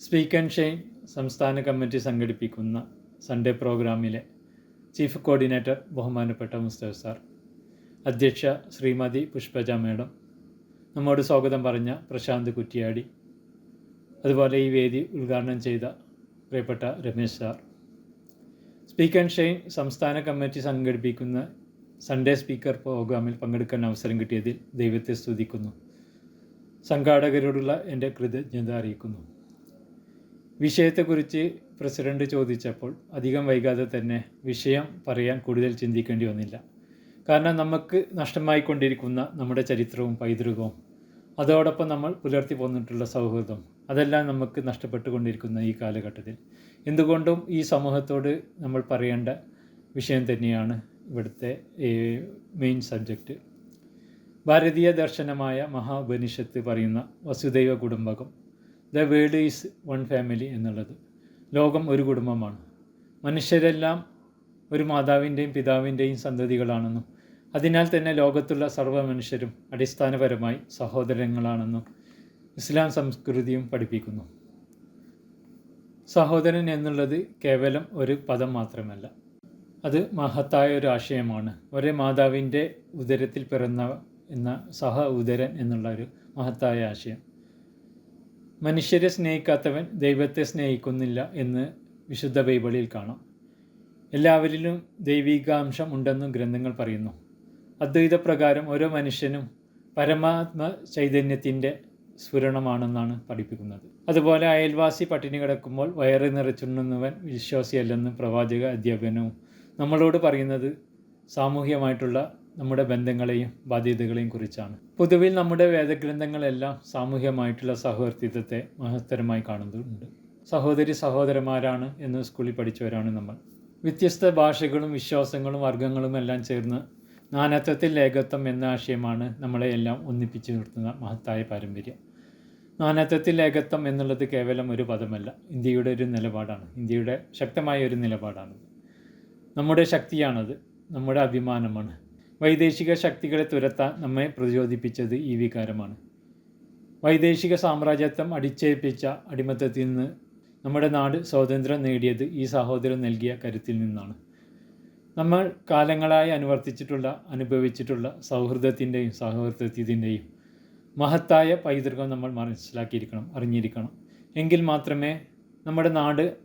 Speak and shine സംസ്ഥാന committee സംഘടിപ്പിക്കുന്ന Sunday പ്രോഗ്രാമിലെ ചീഫ് കോർഡിനേറ്റർ ബഹുമാനപ്പെട്ട മുസ്തഫ് സാർ അധ്യക്ഷ ശ്രീമതി പുഷ്പജ മേഡം നമ്മോട് സ്വാഗതം പറഞ്ഞ പ്രശാന്ത് കുറ്റിയാടി അതുപോലെ ഈ വേദി ഉദ്ഘാടനം ചെയ്ത പ്രിയപ്പെട്ട Ramesh sir speak and shine സംസ്ഥാന കമ്മിറ്റി സംഘടിപ്പിക്കുന്ന സൺഡേ സ്പീക്കർ പ്രോഗ്രാമിൽ പങ്കെടുക്കാൻ അവസരം കിട്ടിയതിൽ ദൈവത്തെ സ്തുതിക്കുന്നു. സംഘാടകരോടുള്ള എന്റെ കൃതജ്ഞത അറിയിക്കുന്നു. വിഷയത്തെക്കുറിച്ച് പ്രസിഡന്റ് ചോദിച്ചപ്പോൾ അധികം വൈകാതെ തന്നെ വിഷയം പറയാൻ കൂടുതൽ ചിന്തിക്കേണ്ടി വന്നില്ല. കാരണം നമുക്ക് നഷ്ടമായിക്കൊണ്ടിരിക്കുന്ന നമ്മുടെ ചരിത്രവും പൈതൃകവും അതോടൊപ്പം നമ്മൾ പുലർത്തി പോന്നിട്ടുള്ള സൗഹൃദം അതെല്ലാം നമുക്ക് നഷ്ടപ്പെട്ടുകൊണ്ടിരിക്കുന്ന ഈ കാലഘട്ടത്തിൽ. എന്തുകൊണ്ടും ഈ സമൂഹത്തോട് നമ്മൾ പറയേണ്ട വിഷയം തന്നെയാണ് ഇവിടുത്തെ മെയിൻ സബ്ജക്റ്റ് ഭാരതീയ ദർശനമായ മഹാ ഉപനിഷത്ത് പറയുന്ന വസുദൈവ കുടുംബകം the world is one family എന്നുള്ളത്. ലോകം ഒരു കുടുംബമാണ്. മനുഷ്യരെല്ലാം ഒരു മാതാവിന്റെയും പിതാവിന്റെയും സന്തതികളാണെന്നും അതിനാൽ തന്നെ ലോകത്തുള്ള സർവ മനുഷ്യരും അടിസ്ഥാനപരമായി സഹോദരങ്ങളാണെന്നും ഇസ്ലാം സംസ്കൃതിയും പഠിപ്പിക്കുന്നു. സഹോദരൻ എന്നുള്ളത് കേവലം ഒരു പദം മാത്രമല്ല. അത് മഹത്തായ ഒരു ആശയമാണ്. ഒരേ മാതാവിന്റെ ഉദരത്തിൽ പിറന്ന എന്ന സഹ ഉദരൻ എന്നുള്ള ഒരു മഹത്തായ ആശയം. മനുഷ്യരെ സ്നേഹിക്കാത്തവൻ ദൈവത്തെ സ്നേഹിക്കുന്നില്ല എന്ന് വിശുദ്ധ ബൈബിളിൽ കാണാം. എല്ലാവരിലും ദൈവികാംശം ഉണ്ടെന്നും ഗ്രന്ഥങ്ങൾ പറയുന്നു. അദ്വൈത പ്രകാരം ഓരോ മനുഷ്യനും പരമാത്മ ചൈതന്യത്തിന്റെ സ്ഫുരണമാണെന്നാണ് പഠിപ്പിക്കുന്നത്. അതുപോലെ അയൽവാസി പട്ടിണി കിടക്കുമ്പോൾ വയറ് നിറച്ചുണ്ണുന്നവൻ വിശ്വാസിയല്ലെന്ന് പ്രവാചക അധ്യാപനവും നമ്മളോട് പറയുന്നത് സാമൂഹ്യമായിട്ടുള്ള നമ്മുടെ ബന്ധങ്ങളെയും ബാധ്യതകളെയും കുറിച്ചാണ്. പൊതുവിൽ നമ്മുടെ വേദഗ്രന്ഥങ്ങളെല്ലാം സാമൂഹ്യമായിട്ടുള്ള സഹവർത്തിത്വത്തെ മഹത്തരമായി കാണുന്നുണ്ട്. സഹോദരി സഹോദരന്മാരാണ് എന്ന് സ്കൂളിൽ പഠിച്ചവരാണ് നമ്മൾ. വ്യത്യസ്ത ഭാഷകളും വിശ്വാസങ്ങളും വർഗങ്ങളും എല്ലാം ചേർന്ന് നാനാത്വത്തിൽ ഏകത്വം എന്ന ആശയമാണ് നമ്മളെ എല്ലാം ഒന്നിപ്പിച്ചു നിർത്തുന്ന മഹത്തായ പാരമ്പര്യം. നാനാത്വത്തിൽ ഏകത്വം എന്നുള്ളത് കേവലം ഒരു പദമല്ല. ഇന്ത്യയുടെ ഒരു നിലപാടാണ്. ഇന്ത്യയുടെ ശക്തമായ ഒരു നിലപാടാണ്. നമ്മുടെ ശക്തിയാണത്. നമ്മുടെ അഭിമാനമാണ്. വൈദേശിക ശക്തികളെ തുരത്താൻ നമ്മെ പ്രചോദിപ്പിച്ചത് ഈ വികാരമാണ്. വൈദേശിക സാമ്രാജ്യത്വം അടിച്ചേൽപ്പിച്ച അടിമത്തത്തിൽ നിന്ന് നമ്മുടെ നാട് സ്വാതന്ത്ര്യം നേടിയത് ഈ സഹോദരൻ നൽകിയ കരുത്തിൽ നിന്നാണ്. നമ്മൾ കാലങ്ങളായി അനുവർത്തിച്ചിട്ടുള്ള അനുഭവിച്ചിട്ടുള്ള സൗഹൃദത്തിന്റെയും സഹോദരത്തിന്റെയും മഹത്തായ പൈതൃകം നമ്മൾ മനസ്സിലാക്കിയിരിക്കണം അറിഞ്ഞിരിക്കണം. എങ്കിൽ മാത്രമേ നമ്മുടെ നാട്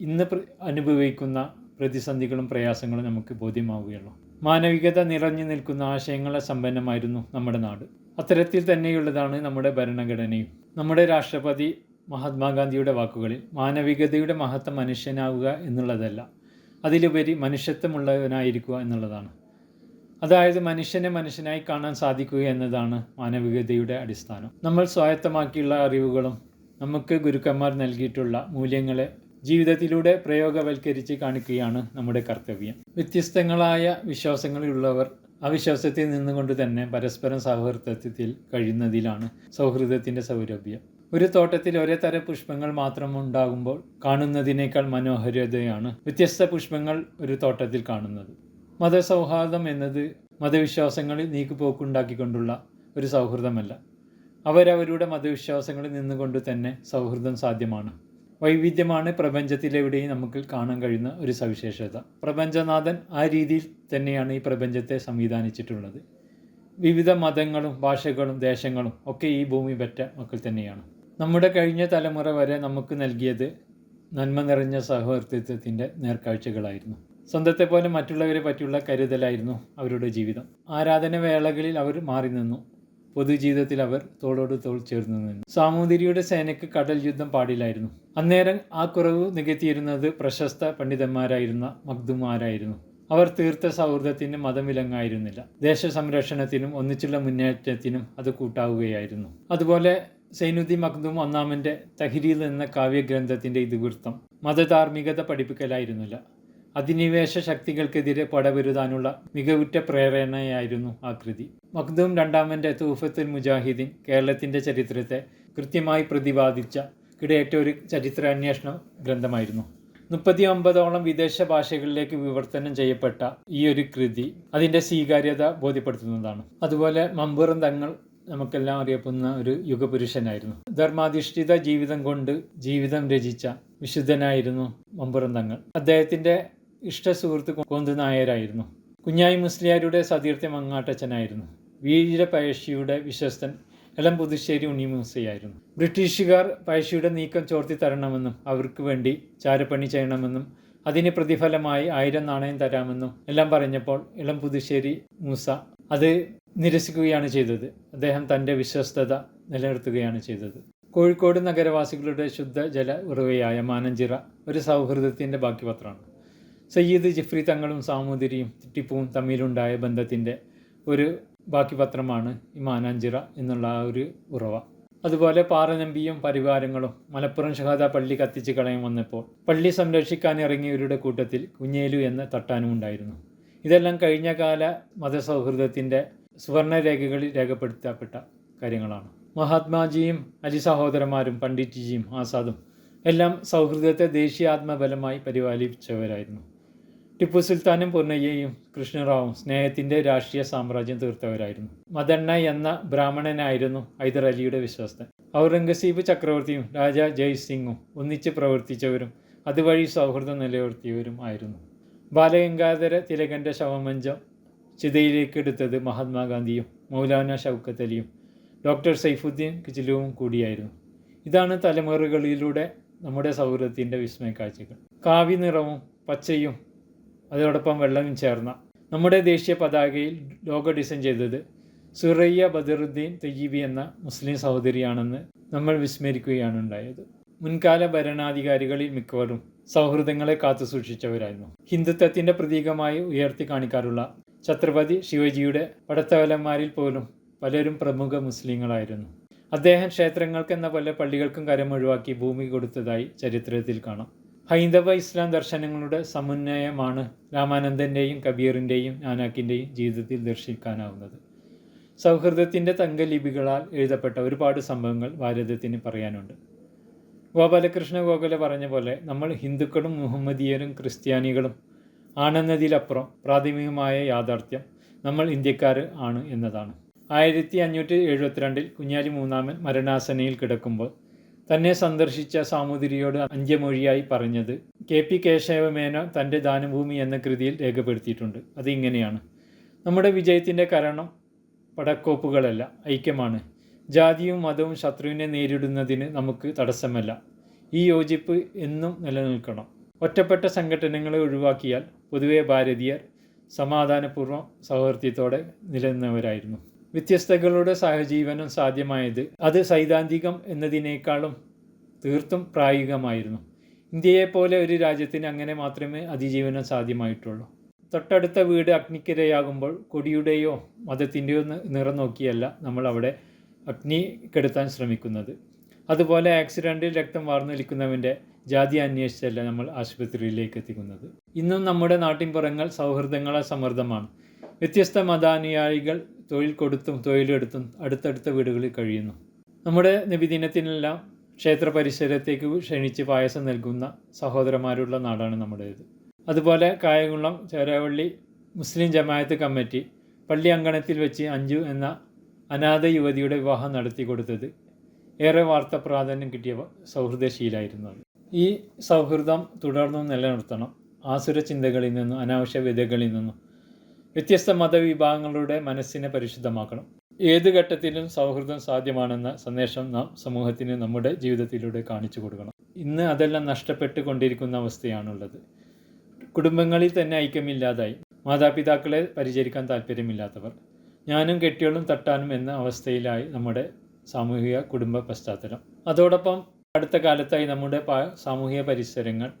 ഇന്ന് അനുഭവിക്കുന്ന പ്രതിസന്ധികളും പ്രയാസങ്ങളും നമുക്ക് ബോധ്യമാവുകയുള്ളൂ. മാനവികത നിറഞ്ഞു നിൽക്കുന്ന ആശയങ്ങളെ സമ്പന്നമായിരുന്നു നമ്മുടെ നാട്. അത്തരത്തിൽ തന്നെയുള്ളതാണ് നമ്മുടെ ഭരണഘടനയും. നമ്മുടെ രാഷ്ട്രപതി മഹാത്മാഗാന്ധിയുടെ വാക്കുകളിൽ മാനവികതയുടെ മഹത്വം മനുഷ്യനാവുക എന്നുള്ളതല്ല അതിലുപരി മനുഷ്യത്വമുള്ളവനായിരിക്കുക എന്നുള്ളതാണ്. അതായത് മനുഷ്യനെ മനുഷ്യനായി കാണാൻ സാധിക്കുക എന്നതാണ് മാനവികതയുടെ അടിസ്ഥാനം. നമ്മൾ സ്വായത്തമാക്കിയുള്ള അറിവുകളും നമുക്ക് ഗുരുക്കന്മാർ നൽകിയിട്ടുള്ള മൂല്യങ്ങളെ ജീവിതത്തിലൂടെ പ്രയോഗവൽക്കരിച്ച് കാണിക്കുകയാണ് നമ്മുടെ കർത്തവ്യം. വ്യത്യസ്തങ്ങളായ വിശ്വാസങ്ങളിലുള്ളവർ അവിശ്വാസത്തിൽ വിശ്വാസത്തിൽ നിന്നുകൊണ്ട് തന്നെ പരസ്പരം സൗഹൃദത്തിൽ കഴിയുന്നതിലാണ് സൗഹൃദത്തിന്റെ സൗരഭ്യം. ഒരു തോട്ടത്തിൽ ഒരേ തരം പുഷ്പങ്ങൾ മാത്രം ഉണ്ടാകുമ്പോൾ കാണുന്നതിനേക്കാൾ മനോഹരതയാണ് വ്യത്യസ്ത പുഷ്പങ്ങൾ ഒരു തോട്ടത്തിൽ കാണുന്നത്. മതസൗഹാർദ്ദം എന്നത് മതവിശ്വാസങ്ങളിൽ നീക്കുപോക്കുണ്ടാക്കിക്കൊണ്ടുള്ള ഒരു സൗഹൃദമല്ല. അവരവരുടെ മതവിശ്വാസങ്ങളിൽ നിന്നുകൊണ്ട് തന്നെ സൗഹൃദം സാധ്യമാണ്. വൈവിധ്യമാണ് പ്രപഞ്ചത്തിലെവിടെയും നമുക്ക് കാണാൻ കഴിയുന്ന ഒരു സവിശേഷത. പ്രപഞ്ചനാഥൻ ആ രീതിയിൽ തന്നെയാണ് ഈ പ്രപഞ്ചത്തെ സംവിധാനിച്ചിട്ടുള്ളത്. വിവിധ മതങ്ങളും ഭാഷകളും ദേശങ്ങളും ഒക്കെ ഈ ഭൂമി പറ്റ മക്കൾ തന്നെയാണ്. നമ്മുടെ കഴിഞ്ഞ തലമുറ വരെ നമുക്ക് നൽകിയത് നന്മ നിറഞ്ഞ സഹവർത്തിത്വത്തിന്റെ നേർക്കാഴ്ചകളായിരുന്നു. സ്വന്തത്തെ പോലെ മറ്റുള്ളവരെ പറ്റിയുള്ള കരുതലായിരുന്നു അവരുടെ ജീവിതം. ആരാധന വേളകളിൽ അവർ മാറി നിന്നു. പൊതുജീവിതത്തിൽ അവർ തോളോട് തോൾ ചേർന്നു നിന്നു. സാമൂതിരിയുടെ സേനയ്ക്ക് കടൽ യുദ്ധം പാടില്ലായിരുന്നു. അന്നേരം ആ കുറവ് നികത്തിയിരുന്നത് പ്രശസ്ത പണ്ഡിതന്മാരായിരുന്ന മഗ്ദുമാരായിരുന്നു. അവർ തീർത്ത സൗഹൃദത്തിന് മതമിലങ്ങായിരുന്നില്ല. ദേശസംരക്ഷണത്തിനും ഒന്നിച്ചുള്ള മുന്നേറ്റത്തിനും അത് കൂട്ടാവുകയായിരുന്നു. അതുപോലെ സൈനുദ്ദീൻ മഖ്ദൂം ഒന്നാമന്റെ തഹരീൽ എന്ന കാവ്യഗ്രന്ഥത്തിന്റെ ഇതിവൃത്തം മതധാർമ്മികത പഠിപ്പിക്കലായിരുന്നില്ല. അധിനിവേശ ശക്തികൾക്കെതിരെ പടപൊരുതാനുള്ള മികവുറ്റ പ്രേരണയായിരുന്നു ആ കൃതി. മഖ്ദൂം രണ്ടാമന്റെ തൂഫത്തുൽ മുജാഹിദീൻ കേരളത്തിന്റെ ചരിത്രത്തെ കൃത്യമായി പ്രതിപാദിച്ച കിടയേറ്റ ഒരു ചരിത്രാന്വേഷണ ഗ്രന്ഥമായിരുന്നു. മുപ്പത്തി ഒമ്പതോളം വിദേശ ഭാഷകളിലേക്ക് വിവർത്തനം ചെയ്യപ്പെട്ട ഈ ഒരു കൃതി അതിന്റെ സ്വീകാര്യത ബോധ്യപ്പെടുത്തുന്നതാണ്. അതുപോലെ മമ്പുറം തങ്ങൾ നമുക്കെല്ലാം അറിയപ്പെടുന്ന ഒരു യുഗപുരുഷനായിരുന്നു. ധർമാധിഷ്ഠിത ജീവിതം കൊണ്ട് ജീവിതം രചിച്ച വിശുദ്ധനായിരുന്നു മമ്പുറം തങ്ങൾ. അദ്ദേഹത്തിന്റെ ഇഷ്ട സുഹൃത്ത് കൊന്ത് നായരായിരുന്നു. കുഞ്ഞായി മുസ്ലിയാരുടെ സതീർത്ഥ മങ്ങാട്ടച്ചനായിരുന്നു വീര പഴശ്ശിയുടെ വിശ്വസ്തൻ എളം പുതുശ്ശേരി ഉണ്ണിമൂസയായിരുന്നു. ബ്രിട്ടീഷുകാർ പഴശ്ശിയുടെ നീക്കം ചോർത്തി തരണമെന്നും അവർക്ക് വേണ്ടി ചാരപ്പണി ചെയ്യണമെന്നും അതിന് പ്രതിഫലമായി ആയിരം നാണയം തരാമെന്നും എല്ലാം പറഞ്ഞപ്പോൾ ഇളം പുതുശ്ശേരി മൂസ അത് നിരസിക്കുകയാണ് ചെയ്തത്. അദ്ദേഹം തന്റെ വിശ്വസ്തത നിലനിർത്തുകയാണ് ചെയ്തത്. കോഴിക്കോട് നഗരവാസികളുടെ ശുദ്ധ ജല ഉറവയായ മാനഞ്ചിറ ഒരു സൗഹൃദത്തിന്റെ ബാക്കിപത്രമാണ് സയ്യിദ് ജിഫ്രി തങ്ങളും സാമൂതിരിയും ടിപ്പുവും തമ്മിലുണ്ടായ ബന്ധത്തിന്റെ ഒരു ബാക്കിപത്രമാണ് ഈ മാനാഞ്ചിറ എന്നുള്ള ആ ഒരു ഉറവ. അതുപോലെ പാറനമ്പിയും പരിവാരങ്ങളും മലപ്പുറം ഷഹാദ പള്ളി കത്തിച്ച് കളയാൻ വന്നപ്പോൾ പള്ളി സംരക്ഷിക്കാൻ ഇറങ്ങിയവരുടെ കൂട്ടത്തിൽ കുഞ്ഞേലു എന്ന തട്ടാനും ഉണ്ടായിരുന്നു. ഇതെല്ലാം കഴിഞ്ഞ കാല മതസൗഹൃദത്തിന്റെ സുവർണരേഖകളിൽ രേഖപ്പെടുത്തപ്പെട്ട കാര്യങ്ങളാണ്. മഹാത്മാജിയും അലി സഹോദരന്മാരും പണ്ഡിറ്റ്ജിയും ആസാദും എല്ലാം സൗഹൃദത്തെ ദേശീയാത്മബലമായി പരിപാലിച്ചവരായിരുന്നു ടിപ്പു സുൽത്താനും പൂർണയ്യയും കൃഷ്ണറാവും സ്നേഹത്തിന്റെ രാഷ്ട്രീയ സാമ്രാജ്യം തീർത്തവരായിരുന്നു. മദണ്ണ എന്ന ബ്രാഹ്മണനായിരുന്നു ഹൈദർ അലിയുടെ വിശ്വസ്തൻ ഔറംഗസീബ് ചക്രവർത്തിയും രാജ ജയ് സിംഗും ഒന്നിച്ച് പ്രവർത്തിച്ചവരും അതുവഴി സൗഹൃദം നിലനിർത്തിയവരും ആയിരുന്നു. ബാലഗംഗാധര തിലകന്റെ ശവമഞ്ചം ചിതയിലേക്ക് എടുത്തത് മഹാത്മാഗാന്ധിയും മൗലാന ഷൗക്കത്ത് അലിയും ഡോക്ടർ സൈഫുദ്ദീൻ കിച്ചിലുവും കൂടിയായിരുന്നു. ഇതാണ് തലമുറകളിലൂടെ നമ്മുടെ സൗഹൃദത്തിന്റെ വിസ്മയ കാഴ്ചകൾ കാവ്യ നിറവും പച്ചയും അതോടൊപ്പം വെള്ളം ചേർന്ന നമ്മുടെ ദേശീയ പതാകയിൽ ലോഗോ ഡിസൈൻ ചെയ്തത് സുറയ്യ ബദറുദ്ദീൻ തയ്യീബി എന്ന മുസ്ലിം സഹോദരിയാണെന്ന് നമ്മൾ വിസ്മരിക്കുകയാണ് ഉണ്ടായത്. മുൻകാല ഭരണാധികാരികളിൽ മിക്കവരും സൗഹൃദങ്ങളെ കാത്തു സൂക്ഷിച്ചവരായിരുന്നു. ഹിന്ദുത്വത്തിന്റെ പ്രതീകമായി ഉയർത്തി കാണിക്കാറുള്ള ഛത്രപതി ശിവജിയുടെ പടത്തവലന്മാരിൽ പോലും പലരും പ്രമുഖ മുസ്ലിങ്ങളായിരുന്നു. അദ്ദേഹം ക്ഷേത്രങ്ങൾക്കെന്ന പോലെ പള്ളികൾക്കും കരമൊഴിവാക്കി ഭൂമി കൊടുത്തതായി ചരിത്രത്തിൽ കാണാം. ഹൈന്ദവ ഇസ്ലാം ദർശനങ്ങളുടെ സമന്വയമാണ് രാമാനന്ദന്റെയും കബീറിന്റെയും നാനാക്കിന്റെയും ജീവിതത്തിൽ ദർശിക്കാനാവുന്നത്. സൗഹൃദത്തിന്റെ തങ്കലിപികളാൽ എഴുതപ്പെട്ട ഒരുപാട് സംഭവങ്ങൾ ഭാരതത്തിന് പറയാനുണ്ട്. ഗോപാലകൃഷ്ണ ഗോഖലെ പറഞ്ഞ പോലെ നമ്മൾ ഹിന്ദുക്കളും മുഹമ്മദീയരും ക്രിസ്ത്യാനികളും ആണെന്നതിലപ്പുറം പ്രാഥമികമായ യാഥാർത്ഥ്യം നമ്മൾ ഇന്ത്യക്കാർ ആണ് എന്നതാണ്. ആയിരത്തി അഞ്ഞൂറ്റി എഴുപത്തിരണ്ടിൽ കുഞ്ഞാലി മൂന്നാമൻ മരണാസനയിൽ കിടക്കുമ്പോൾ തന്നെ സന്ദർശിച്ച സാമൂതിരിയോട് അഞ്ചമൊഴിയായി പറഞ്ഞത് കെ പി കേശവമേന തന്റെ ദാനഭൂമി എന്ന കൃതിയിൽ രേഖപ്പെടുത്തിയിട്ടുണ്ട്. അത് ഇങ്ങനെയാണ്. നമ്മുടെ വിജയത്തിന്റെ കാരണം പടക്കോപ്പുകളല്ല ഐക്യമാണ്. ജാതിയും മതവും ശത്രുവിനെ നേരിടുന്നതിന് നമുക്ക് തടസ്സമല്ല. ഈ യോജിപ്പ് എന്നും നിലനിൽക്കണം. ഒറ്റപ്പെട്ട സംഘടനകളെ ഒഴിവാക്കിയാൽ പൊതുവെ ഭാരതീയർ സമാധാനപൂർവം സൗഹൃദത്തോടെ നിലനിന്നവരായിരുന്നു. വ്യത്യസ്തകളുടെ സഹജീവനം സാധ്യമായത് അത് സൈദ്ധാന്തികം എന്നതിനേക്കാളും തീർത്തും പ്രായോഗികമായിരുന്നു. ഇന്ത്യയെപ്പോലെ ഒരു രാജ്യത്തിന് അങ്ങനെ മാത്രമേ അതിജീവനം സാധ്യമായിട്ടുള്ളൂ. തൊട്ടടുത്ത വീട് അഗ്നിക്കിരയാകുമ്പോൾ കൊടിയുടെയോ മതത്തിന്റെയോ നിറം നോക്കിയല്ല നമ്മൾ അവിടെ അഗ്നി കെടുത്താൻ ശ്രമിക്കുന്നത്. അതുപോലെ ആക്സിഡന്റിൽ രക്തം വാർന്നൊലിക്കുന്നവന്റെ ജാതി അന്വേഷിച്ചല്ല നമ്മൾ ആശുപത്രിയിലേക്ക് എത്തിക്കുന്നത്. ഇന്നും നമ്മുടെ നാട്ടിൻപുറങ്ങൾ സൗഹൃദങ്ങളെ സമൃദ്ധമാണ്. വ്യത്യസ്ത മതാനുയായികൾ തൊഴിൽ കൊടുത്തും തൊഴിലെടുത്തും അടുത്തടുത്ത വീടുകളിൽ കഴിയുന്നു. നമ്മുടെ നബിദിനത്തിനെല്ലാം ക്ഷേത്ര പരിസരത്തേക്ക് ക്ഷണിച്ച് പായസം നൽകുന്ന സഹോദരന്മാരുള്ള നാടാണ് നമ്മുടേത്. അതുപോലെ കായംകുളം ചേരാവള്ളി മുസ്ലിം ജമായത്ത് കമ്മിറ്റി പള്ളി അങ്കണത്തിൽ വെച്ച് അഞ്ജു എന്ന അനാഥ യുവതിയുടെ വിവാഹം നടത്തി കൊടുത്തത് ഏറെ വാർത്ത പ്രാധാന്യം കിട്ടിയ സൗഹൃദശീലായിരുന്നു. അത് ഈ സൗഹൃദം തുടർന്നും നിലനിർത്തണം. ആസുര ചിന്തകളിൽ നിന്നും അനാവശ്യ വിധകളിൽ നിന്നും വ്യത്യസ്ത മതവിഭാഗങ്ങളുടെ മനസ്സിനെ പരിശുദ്ധമാക്കണം. ഏത് ഘട്ടത്തിലും സൗഹൃദം സാധ്യമാണെന്ന സന്ദേശം നാം സമൂഹത്തിന് നമ്മുടെ ജീവിതത്തിലൂടെ കാണിച്ചു കൊടുക്കണം. ഇന്ന് അതെല്ലാം നഷ്ടപ്പെട്ടു കൊണ്ടിരിക്കുന്ന അവസ്ഥയാണുള്ളത്. കുടുംബങ്ങളിൽ തന്നെ ഐക്യമില്ലാതായി. മാതാപിതാക്കളെ പരിചരിക്കാൻ താല്പര്യമില്ലാത്തവർ. ഞാനും കെട്ടിയോളും തട്ടാനും എന്ന അവസ്ഥയിലായി നമ്മുടെ സാമൂഹിക കുടുംബ പശ്ചാത്തലം. അതോടൊപ്പം അടുത്ത കാലത്തായി നമ്മുടെ സാമൂഹിക പരിസരങ്ങൾ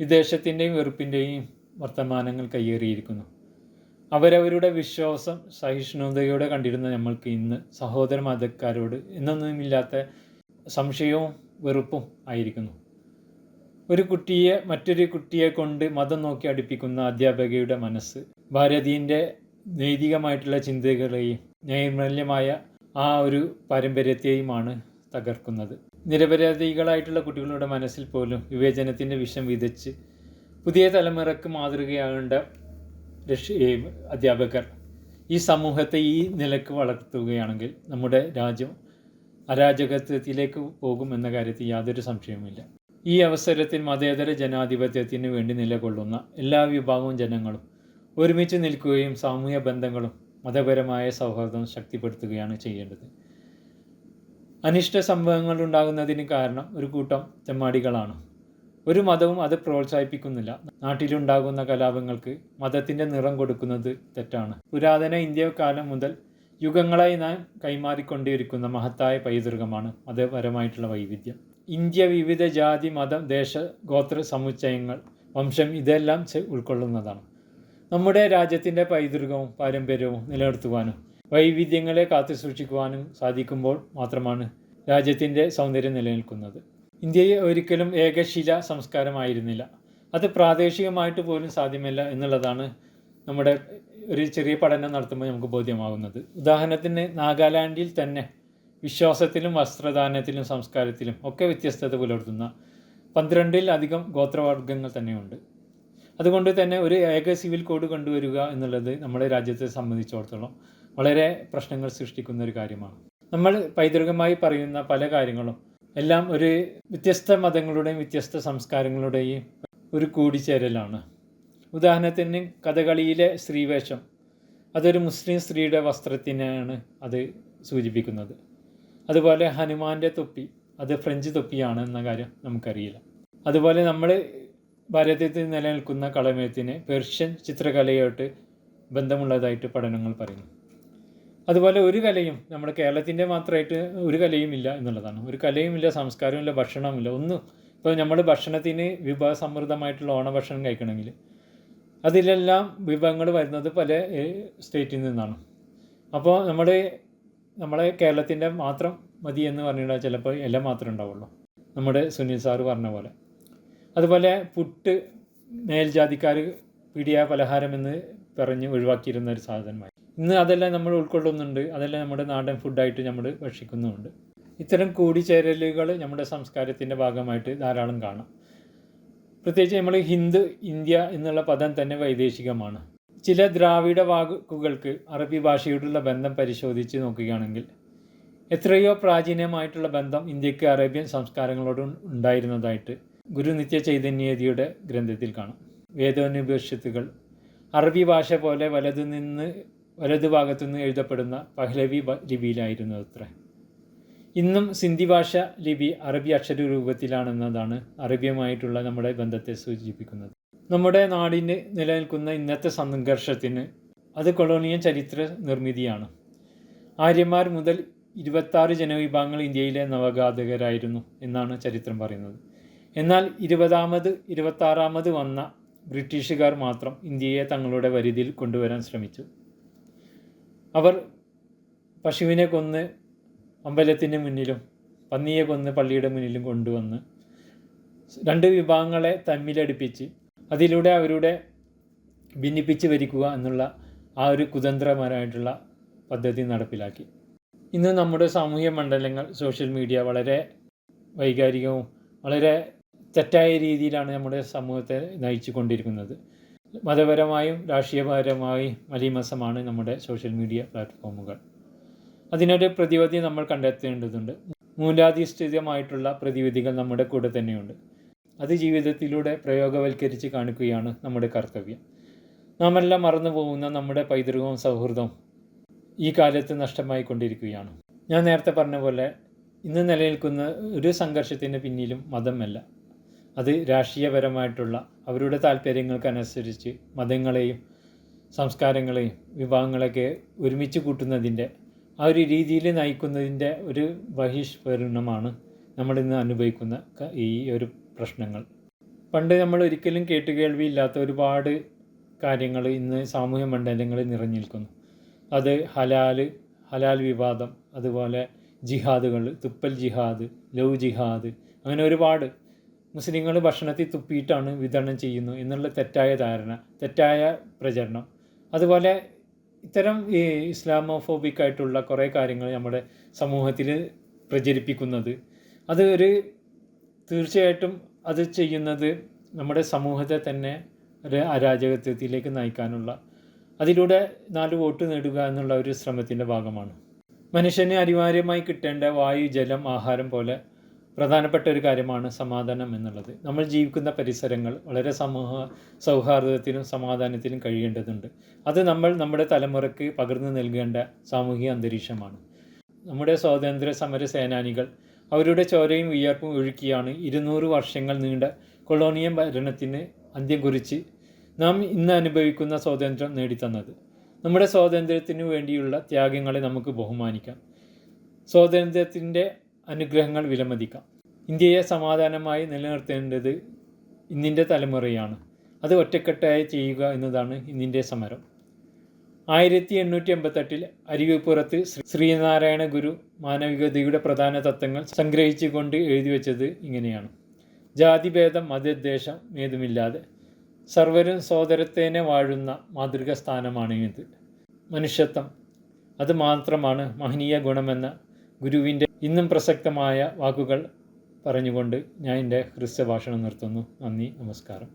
വിദേശത്തിന്റെയും വെറുപ്പിന്റെയും വർത്തമാനങ്ങൾ കയ്യേറിയിരിക്കുന്നു. അവരവരുടെ വിശ്വാസം സഹിഷ്ണുതയോടെ കണ്ടിരുന്ന നമ്മൾക്ക് ഇന്ന് സഹോദര മതക്കാരോട് എന്നൊന്നുമില്ലാത്ത സംശയവും വെറുപ്പും ആയിരിക്കുന്നു. ഒരു കുട്ടിയെ മറ്റൊരു കുട്ടിയെ കൊണ്ട് മതം നോക്കി അടുപ്പിക്കുന്ന അധ്യാപകയുടെ മനസ്സ് ഭാരതീയന്റെ നൈതികമായിട്ടുള്ള ചിന്തകളെയും നൈർമല്യമായ ആ ഒരു പാരമ്പര്യത്തെയുമാണ് തകർക്കുന്നത്. നിരപരാധികളായിട്ടുള്ള കുട്ടികളുടെ മനസ്സിൽ പോലും വിവേചനത്തിന്റെ വിഷം വിതച്ച് പുതിയ തലമുറയ്ക്ക് മാതൃകയാകേണ്ട രക്ഷ അധ്യാപകർ ഈ സമൂഹത്തെ ഈ നിലയ്ക്ക് വളർത്തുകയാണെങ്കിൽ നമ്മുടെ രാജ്യം അരാജകത്വത്തിലേക്ക് പോകും എന്ന കാര്യത്തിൽ യാതൊരു സംശയവുമില്ല. ഈ അവസരത്തിൽ മതേതര ജനാധിപത്യത്തിന് വേണ്ടി നിലകൊള്ളുന്ന എല്ലാ വിഭാഗവും ജനങ്ങളും ഒരുമിച്ച് നിൽക്കുകയും സാമൂഹ്യ ബന്ധങ്ങളും മതപരമായ സൗഹാർദ്ദം ശക്തിപ്പെടുത്തുകയാണ് ചെയ്യേണ്ടത്. അനിഷ്ട സംഭവങ്ങൾ ഉണ്ടാകുന്നതിന് കാരണം ഒരു കൂട്ടം തെമ്മാടികളാണ്. ഒരു മതവും അത് പ്രോത്സാഹിപ്പിക്കുന്നില്ല. നാട്ടിലുണ്ടാകുന്ന കലാപങ്ങൾക്ക് മതത്തിന്റെ നിറം കൊടുക്കുന്നത് തെറ്റാണ്. പുരാതന ഇന്ത്യ കാലം മുതൽ യുഗങ്ങളായി നാം കൈമാറിക്കൊണ്ടിരിക്കുന്ന മഹത്തായ പൈതൃകമാണ് മതപരമായിട്ടുള്ള വൈവിധ്യം. ഇന്ത്യ വിവിധ ജാതി മതം ദേശ ഗോത്ര സമുച്ചയങ്ങൾ വംശം ഇതെല്ലാം ഉൾക്കൊള്ളുന്നതാണ്. നമ്മുടെ രാജ്യത്തിന്റെ പൈതൃകവും പാരമ്പര്യവും നിലനിർത്തുവാനും വൈവിധ്യങ്ങളെ കാത്തു സൂക്ഷിക്കുവാനും സാധിക്കുമ്പോൾ മാത്രമാണ് രാജ്യത്തിന്റെ സൗന്ദര്യം നിലനിൽക്കുന്നത്. ഇന്ത്യയെ ഒരിക്കലും ഏകശില സംസ്കാരമായിരുന്നില്ല. അത് പ്രാദേശികമായിട്ട് പോലും സാധ്യമല്ല എന്നുള്ളതാണ് നമ്മുടെ ഒരു ചെറിയ പഠനം നടത്തുമ്പോൾ നമുക്ക് ബോധ്യമാകുന്നത്. ഉദാഹരണത്തിന് നാഗാലാൻഡിൽ തന്നെ വിശ്വാസത്തിലും വസ്ത്രദാനത്തിലും സംസ്കാരത്തിലും ഒക്കെ വ്യത്യസ്തത പുലർത്തുന്ന പന്ത്രണ്ടിൽ അധികം ഗോത്രവർഗങ്ങൾ തന്നെയുണ്ട്. അതുകൊണ്ട് തന്നെ ഒരു ഏക സിവിൽ കോഡ് കൊണ്ടുവരിക എന്നുള്ളത് നമ്മുടെ രാജ്യത്തെ സംബന്ധിച്ചിടത്തോളം വളരെ പ്രശ്നങ്ങൾ സൃഷ്ടിക്കുന്ന ഒരു കാര്യമാണ്. നമ്മൾ പൈതൃകമായി പറയുന്ന പല കാര്യങ്ങളും എല്ലാം ഒരു വ്യത്യസ്ത മതങ്ങളുടെയും വ്യത്യസ്ത സംസ്കാരങ്ങളുടെയും ഒരു കൂടിച്ചേരലാണ്. ഉദാഹരണത്തിന് കഥകളിയിലെ സ്ത്രീവേഷം. അതൊരു മുസ്ലിം സ്ത്രീയുടെ വസ്ത്രത്തിനാണ് അത് സൂചിപ്പിക്കുന്നത്. അതുപോലെ ഹനുമാന്റെ തൊപ്പി അത് ഫ്രഞ്ച് തൊപ്പിയാണ് എന്ന കാര്യം നമുക്കറിയില്ല. അതുപോലെ നമ്മൾ ഭാരതത്തിൽ നിലനിൽക്കുന്ന കളമയത്തിന് പേർഷ്യൻ ചിത്രകലയായിട്ട് ബന്ധമുള്ളതായിട്ട് പഠനങ്ങൾ പറയുന്നു. അതുപോലെ ഒരു കലയും നമ്മുടെ കേരളത്തിന്റെ മാത്രമായിട്ട് ഒരു കലയും ഇല്ല എന്നുള്ളതാണ്. ഒരു കലയും ഇല്ല സംസ്കാരവും ഇല്ല ഭക്ഷണവുമില്ല. ഒന്നും ഇപ്പോൾ നമ്മൾ ഭക്ഷണത്തിന് വിഭവസമൃദ്ധമായിട്ടുള്ള ഓണഭക്ഷണം കഴിക്കണമെങ്കിൽ അതിലെല്ലാം വിഭവങ്ങൾ വരുന്നത് പല സ്റ്റേറ്റിൽ നിന്നാണ്. അപ്പോൾ നമ്മുടെ നമ്മളെ കേരളത്തിന്റെ മാത്രം മതി എന്ന് പറഞ്ഞാൽ ചിലപ്പോൾ ഇല മാത്രമേ ഉണ്ടാവുള്ളൂ. നമ്മുടെ സുനിൽ സാറ് പറഞ്ഞ പോലെ. അതുപോലെ പുട്ട് മേൽജാതിക്കാർ പിടിയ പലഹാരം എന്ന് പറഞ്ഞ് ഒഴിവാക്കിയിരുന്ന ഒരു സാധനമായി. ഇന്ന് അതെല്ലാം നമ്മൾ ഉൾക്കൊള്ളുന്നുണ്ട്. അതെല്ലാം നമ്മുടെ നാടൻ ഫുഡായിട്ട് നമ്മൾ ഭക്ഷിക്കുന്നുമുണ്ട്. ഇത്തരം കൂടിച്ചേരലുകൾ നമ്മുടെ സംസ്കാരത്തിന്റെ ഭാഗമായിട്ട് ധാരാളം കാണാം. പ്രത്യേകിച്ച് നമ്മൾ ഹിന്ദു ഇന്ത്യ എന്നുള്ള പദം തന്നെ വൈദേശികമാണ്. ചില ദ്രാവിഡ വാക്കുകൾക്ക് അറബി ഭാഷയോടുള്ള ബന്ധം പരിശോധിച്ച് നോക്കുകയാണെങ്കിൽ എത്രയോ പ്രാചീനമായിട്ടുള്ള ബന്ധം ഇന്ത്യയ്ക്ക് അറേബ്യൻ സംസ്കാരങ്ങളോട് ഉണ്ടായിരുന്നതായിട്ട് ഗുരു നിത്യ ചൈതന്യതിയുടെ ഗ്രന്ഥത്തിൽ കാണാം. വേദോനുപനിഷത്തുകൾ അറബി ഭാഷ പോലെ വലതു നിന്ന് വലതു ഭാഗത്തു നിന്ന് എഴുതപ്പെടുന്ന പഹ്ലവി ലിപിയിലായിരുന്നു അത്ര. ഇന്നും സിന്ധി ഭാഷ ലിപി അറബി അക്ഷര രൂപത്തിലാണെന്നതാണ് അറബിയുമായിട്ടുള്ള നമ്മുടെ ബന്ധത്തെ സൂചിപ്പിക്കുന്നത്. നമ്മുടെ നാടിന് നിലനിൽക്കുന്ന ഇന്നത്തെ സംഘർഷത്തിന് അത് കൊളോണിയൻ ചരിത്ര നിർമ്മിതിയാണ്. ആര്യന്മാർ മുതൽ ഇരുപത്താറ് ജനവിഭാഗങ്ങൾ ഇന്ത്യയിലെ നവഘാതകരായിരുന്നു എന്നാണ് ചരിത്രം പറയുന്നത്. എന്നാൽ ഇരുപതാമത് ഇരുപത്താറാമത് വന്ന ബ്രിട്ടീഷുകാർ മാത്രം ഇന്ത്യയെ തങ്ങളുടെ വരിതിയിൽ കൊണ്ടുവരാൻ ശ്രമിച്ചു. അവർ പശുവിനെ കൊന്ന് അമ്പലത്തിന്റെ മുന്നിലും പന്നിയെ കൊന്ന് പള്ളിയുടെ മുന്നിലും കൊണ്ടുവന്ന് രണ്ട് വിഭാഗങ്ങളെ തമ്മിലടിപ്പിച്ച് അതിലൂടെ അവരുടെ ഭിന്നിപ്പിച്ച് ഭരിക്കുക എന്നുള്ള ആ ഒരു കുതന്ത്രപരമായിട്ടുള്ള പദ്ധതി നടപ്പിലാക്കി. ഇന്ന് നമ്മുടെ സാമൂഹ്യ മണ്ഡലങ്ങൾ സോഷ്യൽ മീഡിയ വളരെ വൈകാരികവും വളരെ തെറ്റായ രീതിയിലാണ് നമ്മുടെ സമൂഹത്തെ നയിച്ചു കൊണ്ടിരിക്കുന്നത് മതപരമായും രാഷ്ട്രീയപരമായും മലീമസമാണ് നമ്മുടെ സോഷ്യൽ മീഡിയ പ്ലാറ്റ്ഫോമുകൾ അതിനൊരു പ്രതിവിധി നമ്മൾ കണ്ടെത്തേണ്ടതുണ്ട്. മൂലാധിഷ്ഠിതമായിട്ടുള്ള പ്രതിവിധികൾ നമ്മുടെ കൂടെ തന്നെയുണ്ട്. അത് ജീവിതത്തിലൂടെ പ്രയോഗവൽക്കരിച്ച് കാണിക്കുകയാണ് നമ്മുടെ കർത്തവ്യം. നാമെല്ലാം മറന്നു പോകുന്ന നമ്മുടെ പൈതൃകവും സൗഹൃദവും ഈ കാലത്ത് നഷ്ടമായി കൊണ്ടിരിക്കുകയാണ് ഞാൻ നേരത്തെ പറഞ്ഞ പോലെ ഇന്ന് നിലനിൽക്കുന്ന ഒരു സംഘർഷത്തിന് പിന്നിലും മതമല്ല. അത് രാഷ്ട്രീയപരമായിട്ടുള്ള അവരുടെ താല്പര്യങ്ങൾക്കനുസരിച്ച് മതങ്ങളെയും സംസ്കാരങ്ങളെയും വിഭാഗങ്ങളെയൊക്കെ ഒരുമിച്ച് കൂട്ടുന്നതിന്റെ ആ ഒരു രീതിയിൽ നയിക്കുന്നതിന്റെ ഒരു ബഹിഷ്പരിണമാണ് നമ്മളിന്ന് അനുഭവിക്കുന്ന ഈ ഒരു പ്രശ്നങ്ങൾ. പണ്ട് നമ്മൾ ഒരിക്കലും കേട്ടുകേൾവിയില്ലാത്ത ഒരുപാട് കാര്യങ്ങൾ ഇന്ന് സാമൂഹ്യ മണ്ഡലങ്ങളിൽ നിറഞ്ഞു നിൽക്കുന്നു. അത് ഹലാൽ ഹലാൽ വിവാദം അതുപോലെ ജിഹാദുകൾ തുപ്പൽ ജിഹാദ് ലവ് ജിഹാദ് അങ്ങനെ ഒരുപാട് മുസ്ലിങ്ങൾ ഭക്ഷണത്തിൽ തുപ്പിയിട്ടാണ് വിതരണം ചെയ്യുന്നു എന്നുള്ള തെറ്റായ ധാരണ തെറ്റായ പ്രചരണം. അതുപോലെ ഇത്തരം ഈ ഇസ്ലാമോഫോബിക് ആയിട്ടുള്ള കുറേ കാര്യങ്ങൾ നമ്മുടെ സമൂഹത്തിൽ പ്രചരിപ്പിക്കുന്നത്. അത് ഒരു തീർച്ചയായിട്ടും അത് ചെയ്യുന്നത് നമ്മുടെ സമൂഹത്തെ തന്നെ ഒരു അരാജകത്വത്തിലേക്ക് നയിക്കാനുള്ള അതിലൂടെ നാല് വോട്ട് നേടുക എന്നുള്ള ഒരു ശ്രമത്തിന്റെ ഭാഗമാണ്. മനുഷ്യന് അനിവാര്യമായി കിട്ടേണ്ട വായു ജലം ആഹാരം പോലെ പ്രധാനപ്പെട്ട ഒരു കാര്യമാണ് സമാധാനം എന്നുള്ളത്. നമ്മൾ ജീവിക്കുന്ന പരിസരങ്ങൾ വളരെ സമൂഹ സൗഹാർദ്ദത്തിനും സമാധാനത്തിനും കഴിയേണ്ടതുണ്ട്. അത് നമ്മൾ നമ്മുടെ തലമുറയ്ക്ക് പകർന്നു നൽകേണ്ട സാമൂഹിക അന്തരീക്ഷമാണ്. നമ്മുടെ സ്വാതന്ത്ര്യ സമര സേനാനികൾ അവരുടെ ചോരയും വിയർപ്പും ഒഴുക്കിയാണ് ഇരുന്നൂറ് വർഷങ്ങൾ നീണ്ട കൊളോണിയൻ ഭരണത്തിന് അന്ത്യം കുറിച്ച് നാം ഇന്ന് അനുഭവിക്കുന്ന സ്വാതന്ത്ര്യം നേടിത്തന്നത്. നമ്മുടെ സ്വാതന്ത്ര്യത്തിനു വേണ്ടിയുള്ള ത്യാഗങ്ങളെ നമുക്ക് ബഹുമാനിക്കാം. സ്വാതന്ത്ര്യത്തിന്റെ അനുഗ്രഹങ്ങൾ വിലമതിക്കാം. ഇന്ത്യയെ സമാധാനമായി നിലനിർത്തേണ്ടത് ഇന്നിന്റെ തലമുറയാണ്. അത് ഒറ്റക്കെട്ടായി ചെയ്യുക എന്നതാണ് ഇന്നിന്റെ സമരം. ആയിരത്തി എണ്ണൂറ്റി എൺപത്തെട്ടിൽ അരിവിപ്പുറത്ത് ശ്രീ- ശ്രീനാരായണ ഗുരു മാനവികതയുടെ പ്രധാന തത്വങ്ങൾ സംഗ്രഹിച്ചുകൊണ്ട് എഴുതി വെച്ചത് ഇങ്ങനെയാണ്. ജാതിഭേദം മതദ്ദേശം ഏതുമില്ലാതെ സർവരും സോദരത്തേനെ വാഴുന്ന മാതൃക സ്ഥാനമാണ് ഇത്. മനുഷ്യത്വം. അത് മാത്രമാണ് മഹനീയ ഗുണമെന്ന ഗുരുവിന്റെ ഇന്നും പ്രസക്തമായ വാക്കുകൾ പറഞ്ഞുകൊണ്ട് ഞാൻ എന്റെ ഹൃസ്വഭാഷണം നിർത്തുന്നു. നന്ദി നമസ്കാരം.